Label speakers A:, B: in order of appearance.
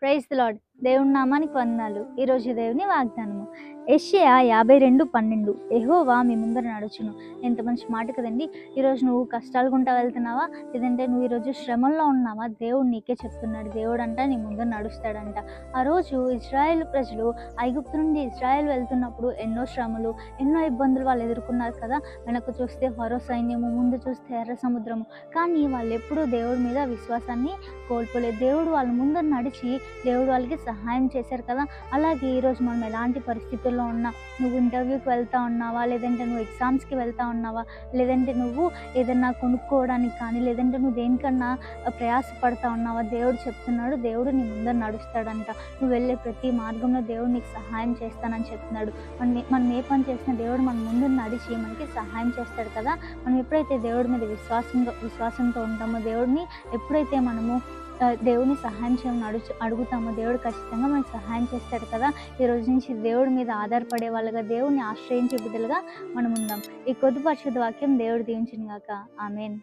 A: Praise the Lord. దేవుని నామానికి వందనాలు. ఈరోజు దేవుని వాగ్దానము. ఏషియా యాభై రెండు పన్నెండు. ఎహోవా మీ ముందర నడుచును. ఎంత మంచి మాట కదండి. ఈరోజు నువ్వు కష్టాలు గుంటా వెళ్తున్నావా? లేదంటే నువ్వు ఈరోజు శ్రమంలో ఉన్నావా? దేవుడు నీకే చెప్తున్నాడు. దేవుడు అంట నీ ముందర నడుస్తాడంట. ఆ రోజు ఇజ్రాయెల్ ప్రజలు ఐగుప్తు నుండి ఇజ్రాయెల్ వెళ్తున్నప్పుడు ఎన్నో శ్రమలు ఎన్నో ఇబ్బందులు వాళ్ళు ఎదుర్కొన్నారు కదా. వెనక చూస్తే ఫరో సైన్యము ముందు చూస్తే ఎర్ర సముద్రము. కానీ వాళ్ళు ఎప్పుడూ దేవుడి మీద విశ్వాసాన్ని కోల్పోలేదు. దేవుడు వాళ్ళ ముందర నడిచి దేవుడు వాళ్ళకి సహాయం చేశారు కదా? అలాగే ఈరోజు మనం ఎలాంటి పరిస్థితుల్లో ఉన్నా నువ్వు ఇంటర్వ్యూకి వెళ్తా ఉన్నావా? లేదంటే నువ్వు ఎగ్జామ్స్కి వెళ్తా ఉన్నావా? లేదంటే నువ్వు ఏదన్నా కొనుక్కోవడానికి కానీ లేదంటే నువ్వు దేనికన్నా ప్రయాసపడతా ఉన్నావా? దేవుడు చెప్తున్నాడు దేవుడు నీ ముందర నడుస్తాడంట. నువ్వు వెళ్ళే ప్రతి మార్గంలో దేవుడు నీకు సహాయం చేస్తానని చెప్తున్నాడు. మనం మనం ఏ పని చేసినా దేవుడు మన ముందు నడిచి మనకి సహాయం చేస్తాడు కదా? మనం ఎప్పుడైతే దేవుడి మీద విశ్వాసంగా విశ్వాసంతో ఉంటామో దేవుడిని ఎప్పుడైతే మనము దేవుని సహాయం చేయమని అడుగు అడుగుతామో. దేవుడు ఖచ్చితంగా మనకి సహాయం చేస్తాడు కదా. ఈ రోజు నుంచి దేవుడి మీద ఆధారపడే వాళ్ళగా దేవుడిని ఆశ్రయించే బిడ్డలుగా మనం ఉందాం ఈ కొద్ది పరిశుద్ధ వాక్యం దేవుడు దీవించిన గాక. ఆమెన్.